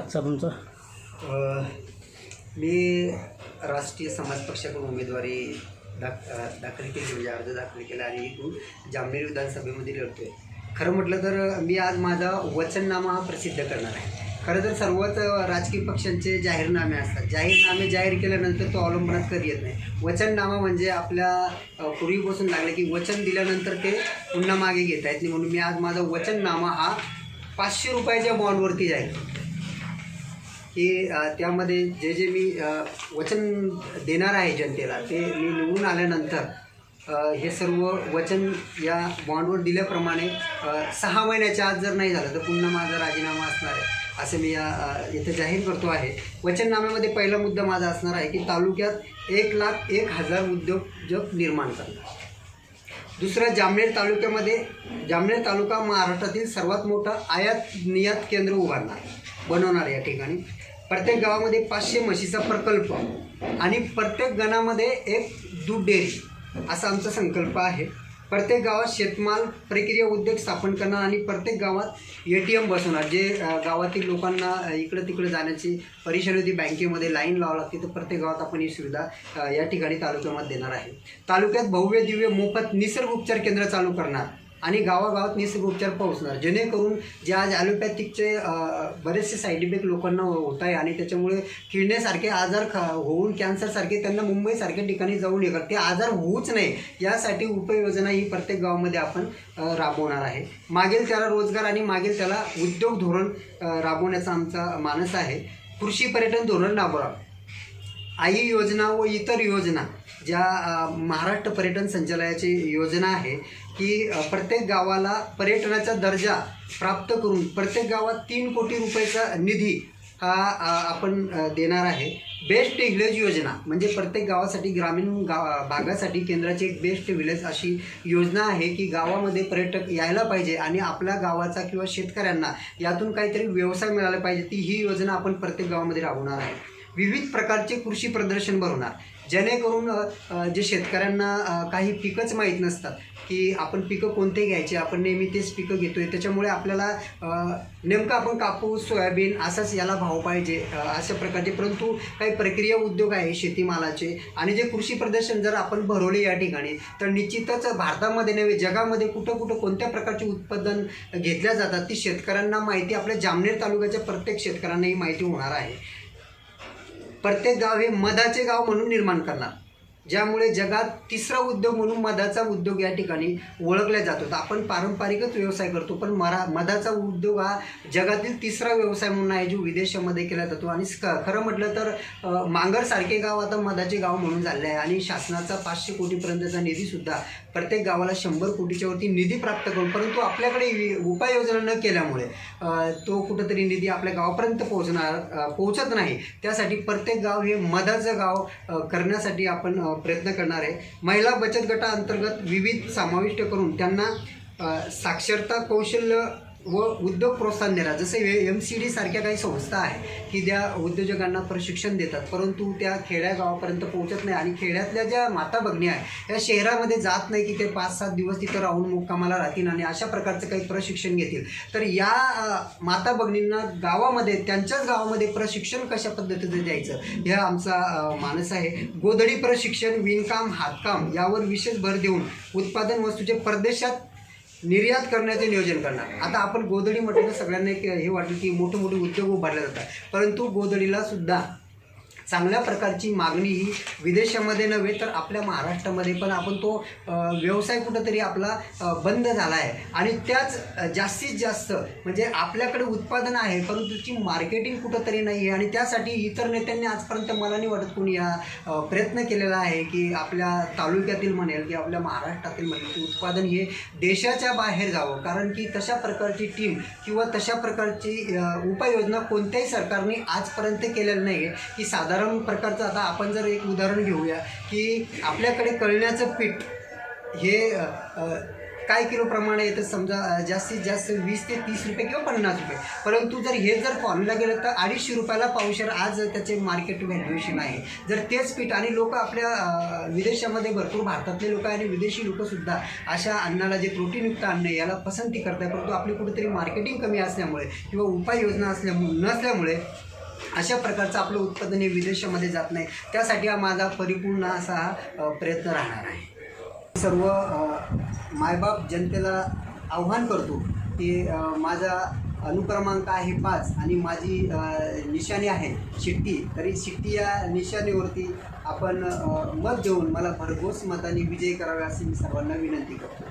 आजचा तुमचा? मी राष्ट्रीय समाज पक्षाकडून उमेदवारी दाख दाखल केली म्हणजे अर्ज दाखल केला आणि इथून जामनेर विधानसभेमध्ये लढतोय. खरं म्हटलं तर मी आज माझा वचननामा हा प्रसिद्ध करणार आहे. खरं तर सर्वच राजकीय पक्षांचे जाहीरनामे असतात. जाहीरनामे जाहीर केल्यानंतर तो अवलंबनात कधी येत नाही. वचननामा म्हणजे आपल्या पूर्वीपासून लागले की वचन दिल्यानंतर ते पुन्हा मागे घेता येत नाही. म्हणून मी आज माझा वचननामा हा पाचशे रुपयाच्या बॉन्डवरती जाहीर की त्यामध्ये जे जे मी वचन देणार आहे जनतेला ते मी निवडून आल्यानंतर हे सर्व वचन या बॉन्डवर दिल्याप्रमाणे सहा महिन्याच्या आत जर नाही झालं तर पुन्हा माझा राजीनामा असणार आहे असं मी या इथं जाहीर करतो आहे. वचननाम्यामध्ये पहिला मुद्दा माझा असणार आहे की तालुक्यात एक लाख एक हजार उद्योजक निर्माण करणार. दुसरं जामनेर तालुक्यामध्ये जामनेर तालुका महाराष्ट्रातील सर्वात मोठं आयात नियात केंद्र उभारणार. बनवणार या ठिकाणी. प्रत्येक गावामध्ये पाचशे म्हशीचा प्रकल्प आणि प्रत्येक गणामध्ये एक दूध डेअरी असा आमचा संकल्प आहे. प्रत्येक गावात शेतमाल प्रक्रिया उद्योग स्थापन करणार आणि प्रत्येक गावात ए टी एम बसवणार. जे गावातील लोकांना इकडं तिकडं जाण्याची परेशानी होती बँकेमध्ये लाईन लावावं लागते तर प्रत्येक गावात आपण ही सुविधा या ठिकाणी तालुक्यामध्ये देणार आहे. तालुक्यात भव्य दिव्य मोफत निसर्ग उपचार केंद्र चालू करणार. आणि गावागावात निसर्ग उपचार पोहोचणार. जेणेकरून जे आज ॲलोपॅथिकचे बरेचसे साईड इफेक्ट लोकांना होत आहे आणि त्याच्यामुळे किडण्यासारखे आजार ख होऊन कॅन्सरसारखे त्यांना मुंबईसारख्या ठिकाणी जाऊन येतात. ते आजार होऊच नाही यासाठी उपाययोजना ही प्रत्येक गावामध्ये आपण राबवणार आहे. मागेल त्याला रोजगार आणि मागेल त्याला उद्योग धोरण राबवण्याचा आमचा मानस आहे. कृषी पर्यटन धोरण राबवा. आई योजना व इतर योजना ज्या महाराष्ट्र पर्यटन संचालयाची योजना आहे की प्रत्येक गावाला पर्यटनाचा दर्जा प्राप्त करून प्रत्येक गावात तीन कोटी रुपयाचा निधी हा आपण देणार आहे. बेस्ट व्हिलेज योजना म्हणजे प्रत्येक गावासाठी ग्रामीण गाव भागासाठी केंद्राची एक बेस्ट व्हिलेज अशी योजना आहे की गावामध्ये पर्यटक यायला पाहिजे आणि आपल्या गावाचा किंवा शेतकऱ्यांना यातून काहीतरी व्यवसाय मिळाला पाहिजे. ती ही योजना आपण प्रत्येक गावामध्ये राबवणार आहे विविध प्रकारचे कृषी प्रदर्शन भरवणार जेणेकरून जे शेतकऱ्यांना काही पिकंच माहीत नसतात की आपण पिकं कोणते घ्यायचे आपण नेहमी तेच पिकं घेतोय. त्याच्यामुळे आपल्याला नेमकं आपण कापूस सोयाबीन असाच याला भाव पाहिजे अशा प्रकारचे. परंतु काही प्रक्रिया उद्योग आहे शेतीमालाचे आणि जे कृषी प्रदर्शन जर आपण भरवले या ठिकाणी तर निश्चितच भारतामध्ये नव्हे जगामध्ये कुठं कुठं कोणत्या प्रकारचे उत्पादन घेतल्या जातात ती शेतकऱ्यांना माहिती आपल्या जामनेर तालुक्याच्या प्रत्येक शेतकऱ्यांना ही माहिती होणार आहे. प्रत्येक गाव हे मधाचे गाव म्हणून निर्माण करणार. ज्यामुळे जगात तिसरा उद्योग म्हणून मधाचा उद्योग या ठिकाणी ओळखला जातो. तर आपण पारंपरिकच व्यवसाय करतो पण मरा मधाचा उद्योग हा जगातील तिसरा व्यवसाय म्हणून आहे जो विदेशामध्ये केला जातो. आणि खरं म्हटलं तर मांगरसारखे गाव आता मधाचे गाव म्हणून झाले आहे. आणि शासनाचा पाचशे कोटीपर्यंतचा निधीसुद्धा प्रत्येक गावाला शंभर कोटीच्या वरती निधी प्राप्त करून परंतु आपल्याकडे उपाययोजना न केल्यामुळे तो कुठंतरी निधी आपल्या गावापर्यंत पोहोचणार पोहोचत नाही. त्यासाठी प्रत्येक गाव हे मधाचं गाव करण्यासाठी आपण प्रयत्न करणार आहे. महिला बचत गटाअंतर्गत विविध समाविष्ट करून त्यांना साक्षरता कौशल्य व उद्योग प्रोत्साहन देणार जसे एम सी डी सारख्या काही संस्था आहे की ज्या उद्योजकांना प्रशिक्षण देतात परंतु त्या खेड्यागावापर्यंत पोहोचत नाही आणि खेड्यातल्या ज्या माता भगिनी आहे या शहरामध्ये जात नाही की ते पाच सात दिवस तिथं राहून मुक्कामाला राहतील आणि अशा प्रकारचं काही प्रशिक्षण घेतील. तर या माता भगिनींना गावामध्ये त्यांच्याच गावामध्ये प्रशिक्षण कशा पद्धतीचं द्यायचं? हे आमचा मानस आहे. गोधडी प्रशिक्षण विणकाम हातकाम यावर विशेष भर देऊन उत्पादन वस्तूचे परदेशात निर्यात करण्याचे नियोजन करणार. आता आपण गोधडी म्हटलं सगळ्यांना एक हे वाटलं की मोठे मोठे उद्योग उभारले जातात. परंतु गोधडीला सुद्धा चांगल्या प्रकारची मागणी ही विदेशामध्ये नव्हे तर आपल्या महाराष्ट्रामध्ये. पण आपण तो व्यवसाय कुठंतरी आपला बंद झाला आहे आणि त्याच जास्तीत जास्त म्हणजे आपल्याकडे उत्पादन आहे परंतु त्याची मार्केटिंग कुठंतरी नाही आहे आणि त्यासाठी इतर नेत्यांनी आजपर्यंत मला नाही वाटत कोणी या प्रयत्न केलेला आहे की आपल्या तालुक्यातील म्हणेल की आपल्या महाराष्ट्रातील म्हणेल की उत्पादन हे देशाच्या बाहेर जावं. कारण की तशा प्रकारची टीम किंवा तशा प्रकारची उपाययोजना कोणत्याही सरकारने आजपर्यंत केलेली नाही आहे की साधारण प्रकारचं आता आपण जर एक उदाहरण घेऊया की आपल्याकडे कळण्याचं पीठ हे काय किलो प्रमाणे येतं? समजा जास्तीत जास्त वीस ते तीस रुपये किंवा पन्नास रुपये. परंतु जर हे जर फॉर्मला गेलं तर अडीचशे रुपयाला पावशेर आज त्याचे मार्केट व्हॅल्युएशन आहे. जर तेच पीठ आणि लोक आपल्या विदेशामध्ये भरपूर भारतातले लोक आणि विदेशी लोकसुद्धा अशा अन्नाला जे प्रोटीनयुक्त अन्न आहे याला पसंती करतात परंतु आपली कुठेतरी मार्केटिंग कमी असल्यामुळे किंवा उपाययोजना असल्यामुळे नसल्यामुळे अशा प्रकारचं आपलं उत्पादन हे विदेशामध्ये जात नाही. त्यासाठी हा माझा परिपूर्ण असा हा प्रयत्न राहणार आहे. सर्व मायबाप जनतेला आव्हान करतो की माझा अनुक्रमांक आहे पाच आणि माझी निशाणी आहे शिट्टी तरी शिट्टी या निशाणीवरती आपण मत देऊन मला भरघोस मताने विजय करावे अशी मी सर्वांना विनंती करतो.